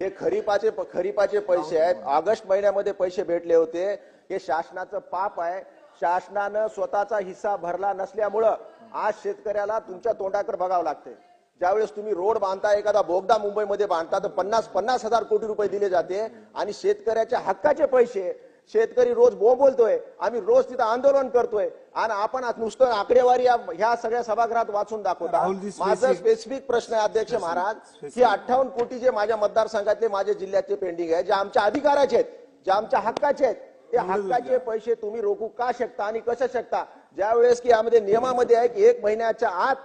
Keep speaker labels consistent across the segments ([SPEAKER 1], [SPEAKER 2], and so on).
[SPEAKER 1] हे खरीपाचे खरीपाचे पैसे आहेत. ऑगस्ट महिन्यामध्ये पैसे भेटले होते. हे शासनाचं पाप आहे. शासनानं स्वतःचा हिस्सा भरला नसल्यामुळं आज शेतकऱ्याला तुमच्या तोंडाकडे बघावं लागते ज्यावेळेस तुम्ही रोड बांधता एखादा बोगदा मुंबईमध्ये बांधता तर पन्नास पन्नास हजार कोटी रुपये दिले जाते. आणि शेतकऱ्याच्या हक्काचे पैसे शेतकरी रोज बोलतोय आम्ही रोज तिथं आंदोलन करतोय. आणि आपण आज नुसतं आकडेवारी ह्या सगळ्या सभागृहात वाचून दाखवता. माझं स्पेसिफिक प्रश्न आहे अध्यक्ष महाराज की अठ्ठावन्न कोटी जे माझ्या मतदारसंघातले माझ्या जिल्ह्याचे पेंडिंग आहे जे आमच्या अधिकाराचे आहेत जे आमच्या हक्काचे आहेत ते हक्काचे पैसे तुम्ही रोखू का शकता आणि कसं शकता? ज्यावेळेस की यामध्ये नियमामध्ये आहे की एक महिन्याच्या आत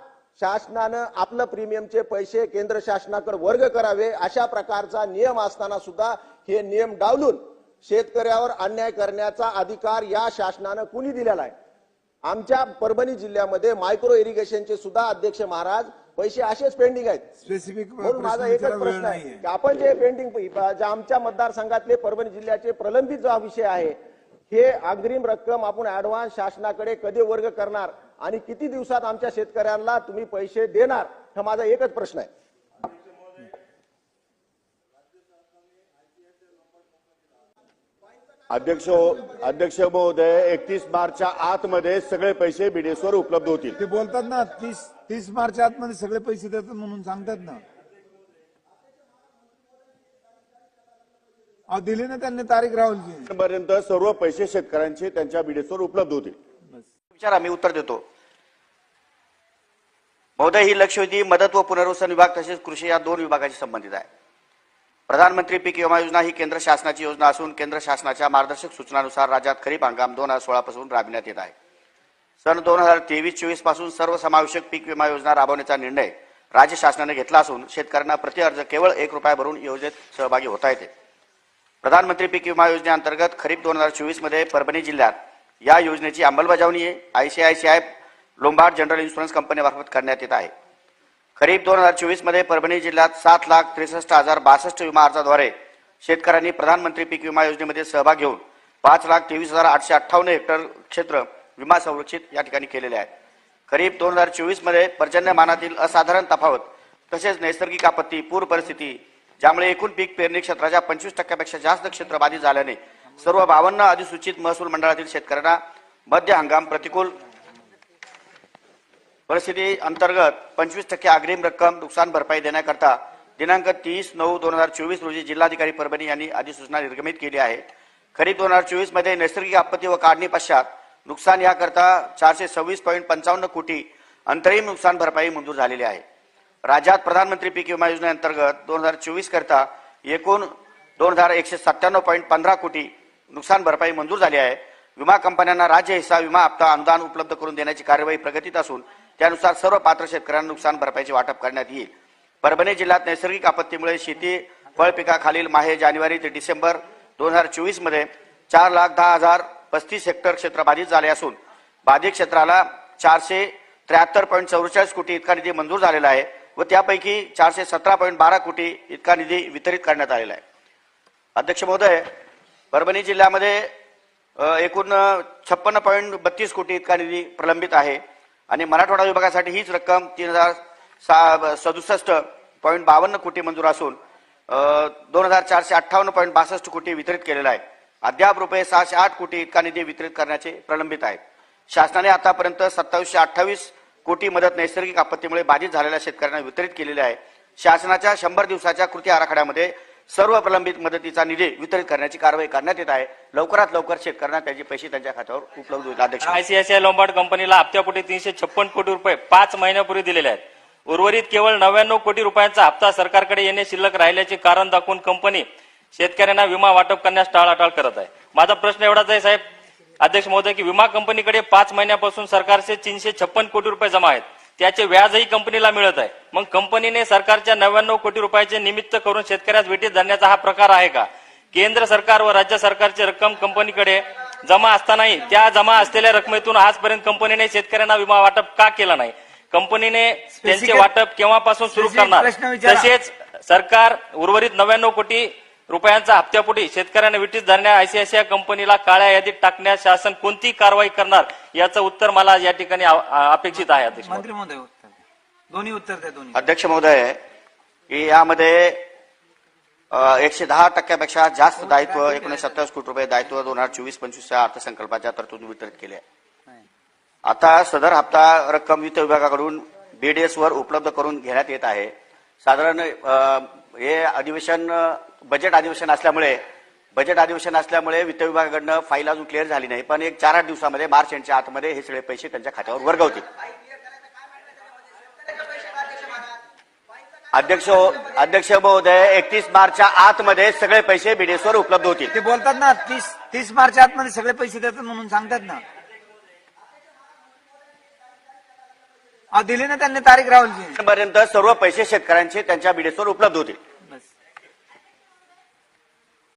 [SPEAKER 1] शासनानं आपलं प्रीमियमचे पैसे केंद्र शासनाकडे वर्ग करावे अशा प्रकारचा नियम असताना सुद्धा हे नियम डावलून शेतकऱ्यावर अन्याय करण्याचा अधिकार या शासनानं कुणी दिलेला आहे? आमच्या परभणी जिल्ह्यामध्ये मायक्रो इरिगेशनचे सुद्धा अध्यक्ष महाराज पैसे असेच पेंडिंग आहेत.
[SPEAKER 2] स्पेसिफिक
[SPEAKER 1] म्हणून माझा एकच प्रश्न आहे की आपण जे पेंडिंग जे आमच्या मतदारसंघातले परभणी जिल्ह्याचे प्रलंबित जो विषय आहे हे अग्रिम रक्कम आपण ऍडव्हान्स शासनाकडे कधी वर्ग करणार आणि किती दिवसात आमच्या शेतकऱ्यांना तुम्ही पैसे देणार हा माझा एकच प्रश्न आहे.
[SPEAKER 3] अध्यक्ष अध्यक्ष महोदय एकतीस मार्चच्या आतमध्ये सगळे पैसे बीडीएसवर उपलब्ध होतील.
[SPEAKER 2] ते बोलतात ना तीस तीस मार्च आतमध्ये सगळे पैसे देतात म्हणून सांगतात ना. अहो दिली ना त्यांनी तारीख राहुलजी.
[SPEAKER 3] पर्यंत सर्व पैसे शेतकऱ्यांचे त्यांच्या बीडीएसवर उपलब्ध होतील.
[SPEAKER 4] विचारा मी उत्तर देतो. महोदय ही लक्षवेधी मदत व पुनर्वसन विभाग तसेच कृषी या दोन विभागाशी संबंधित आहे. प्रधानमंत्री पीक विमा योजना ही केंद्र शासनाची योजना असून केंद्र शासनाच्या मार्गदर्शक सूचनानुसार राज्यात खरीप हंगाम दोन हजार सोळापासून राबविण्यात येत आहे. सन दोन हजार तेवीस चोवीसपासून सर्वसमावेशक पीक विमा योजना राबवण्याचा निर्णय राज्य शासनाने घेतला असून शेतकऱ्यांना प्रति अर्ज केवळ एक रुपया भरून योजनेत सहभागी होता येते. प्रधानमंत्री पीक विमा योजनेअंतर्गत खरीप दोन हजार चोवीसमध्ये परभणी जिल्ह्यात या योजनेची अंमलबजावणी I C I C I Lombard general insurance कंपनीमार्फत करण्यात येत आहे. खरीप दोन हजार चोवीसमध्ये परभणी जिल्ह्यात सात लाख त्रेसष्ट हजार बासष्ट विमा अर्जाद्वारे शेतकऱ्यांनी प्रधानमंत्री पीक विमा योजनेमध्ये सहभाग घेऊन पाच लाख तेवीस हजार आठशे अठ्ठावन्न हेक्टर क्षेत्र विमा संरक्षित या ठिकाणी केलेले आहे. खरीप दोन हजार चोवीसमध्ये पर्जन्यमानातील असाधारण तफावत तसेच नैसर्गिक आपत्ती पूर परिस्थिती ज्यामुळे एकूण पीक पेरणी क्षेत्राच्या पंचवीस टक्क्यापेक्षा जास्त क्षेत्र बाधित झाल्याने सर्व बावन्न अधिसूचित महसूल मंडळातील शेतकऱ्यांना मध्य हंगाम प्रतिकूल परिस्थिती अंतर्गत पंचवीस टक्के अग्रिम रक्कम नुकसान भरपाई देण्याकरता दिनांक तीस नऊ दोन हजार चोवीस रोजी जिल्हाधिकारी परभणी यांनी अधिसूचना निर्गमित केली आहे. खरीप दोन हजार चोवीसमध्ये नैसर्गिक आपत्ती व काढणी पश्चात नुकसान याकरता चारशे सव्वीस पॉईंट पंचावन्न कोटी अंतरिम नुकसान भरपाई मंजूर झालेली आहे. राज्यात प्रधानमंत्री पीक विमा योजनेअंतर्गत दोन हजार चोवीस करता एकूण दोन हजार एकशे सत्त्याण्णव पॉईंट पंधरा कोटी नुकसान भरपाई मंजूर झाली आहे. विमा कंपन्यांना राज्य हिस्सा विमा हप्ता अनुदान उपलब्ध करून देण्याची कार्यवाही प्रगतीत असून त्यानुसार सर्व पात्र शेतकऱ्यांना नुकसान भरपाईचे वाटप करण्यात येईल. परभणी जिल्ह्यात नैसर्गिक आपत्तीमुळे शेती फळ पिकाखालील माहे जानेवारी ते डिसेंबर दोन हजार चोवीसमध्ये चार लाख दहा हजार पस्तीस हेक्टर क्षेत्र बाधित झाले असून बाधित क्षेत्राला चारशे त्र्याहत्तर पॉईंट चौवेचाळीस कोटी इतका निधी मंजूर झालेला आहे व त्यापैकी चारशे सतरा पॉईंट बारा कोटी इतका निधी वितरित करण्यात आलेला आहे. अध्यक्ष महोदय परभणी जिल्ह्यामध्ये एकूण छप्पन्न पॉईंट बत्तीस कोटी इतका निधी प्रलंबित आहे. आणि मराठवाडा विभागासाठी हीच रक्कम तीन हजार सा सदुसष्ट पॉईंट बावन्न कोटी मंजूर असून दोन हजार चारशे अठ्ठावन्न पॉईंट बासष्ट कोटी वितरित केलेला आहे. अद्याप रुपये सहाशे आठ कोटी इतका निधी वितरित करण्याचे प्रलंबित आहे. शासनाने आतापर्यंत सत्तावीसशे अठ्ठावीस कोटी मदत नैसर्गिक आपत्तीमुळे बाधित झालेल्या शेतकऱ्यांना वितरित केलेली आहे. शासनाच्या शंभर दिवसाच्या कृती आराखड्यामध्ये सर्व प्रलंबित मदतीचा निधी वितरित करण्याची कारवाई करण्यात येत आहे. लवकरात लवकर शेतकऱ्यांना त्याचे पैसे त्यांच्या खात्यावर उपलब्ध होईल अध्यक्ष.
[SPEAKER 5] आयसीआयसीआय लोंबार्ड कंपनीला हप्त्यापोटी तीनशे छप्पन कोटी रुपये पाच महिन्यापूर्वी दिलेले आहेत. उर्वरित केवळ नव्याण्णव कोटी रुपयांचा हप्ता सरकारकडे येणे शिल्लक राहिल्याचे कारण दाखवून कंपनी शेतकऱ्यांना विमा वाटप करण्यास टाळाटाळ करत आहे. माझा प्रश्न एवढाच आहे साहेब. अध्यक्ष महोदय की विमा कंपनीकडे पाच महिन्यापासून सरकारचे तीनशे छप्पन कोटी रुपये जमा आहेत. त्याचे व्याजही कंपनीला मिळत आहे. मग कंपनीने सरकारच्या नव्याण्णव कोटी रुपयाचे निमित्त करून शेतकऱ्यास भेटीत धरण्याचा हा प्रकार आहे का? केंद्र सरकार व राज्य सरकारची रक्कम कंपनीकडे जमा असतानाही त्या जमा असलेल्या रकमेतून आजपर्यंत कंपनीने शेतकऱ्यांना विमा वाटप का केला नाही? कंपनीने त्यांचे वाटप केव्हापासून सुरू करणार. तसेच सरकार उर्वरित नव्याण्णव कोटी रुपयांचा हप्त्यापोटी शेतकऱ्यांना विटीस धरण्या आयसीआयसीआय कंपनीला काळ्या यादीत टाकण्यास शासन कोणती कारवाई करणार याचं उत्तर मला या ठिकाणी अपेक्षित आहे अध्यक्ष महोदय.
[SPEAKER 6] मंत्री महोदय. दोन्ही उत्तर द्या दोन्ही.
[SPEAKER 4] अध्यक्ष महोदय की यामध्ये एकशे दहा टक्क्यापेक्षा जास्त दायित्व एकोणीशे सत्तावीस कोटी रुपये दायित्व दोन हजार चोवीस पंचवीसच्या अर्थसंकल्पाच्या तरतूद वितरित केले आहे आता सदर हप्ता रक्कम वित्त विभागाकडून बीडीएस वर उपलब्ध करून घेण्यात येत आहे. साधारण हे अधिवेशन बजेट अधिवेशन असल्यामुळे बजेट अधिवेशन असल्यामुळे वित्त विभागाकडनं फाईल अजून क्लिअर झाली नाही. पण एक चार आठ दिवसामध्ये मार्च एंडच्या आतमध्ये हे सगळे पैसे त्यांच्या खात्यावर वर्गवतील. अध्यक्ष अध्यक्ष महोदय एकतीस मार्चच्या आतमध्ये सगळे पैसे बीडीएस वर उपलब्ध होतील.
[SPEAKER 2] ते बोलतात ना तीस तीस मार्च आतमध्ये सगळे पैसे देतात म्हणून सांगतात ना. दिली ना त्यांनी तारीख राहुलची
[SPEAKER 4] पर्यंत सर्व पैसे शेतकऱ्यांचे त्यांच्या बीडीएस वर उपलब्ध होतील.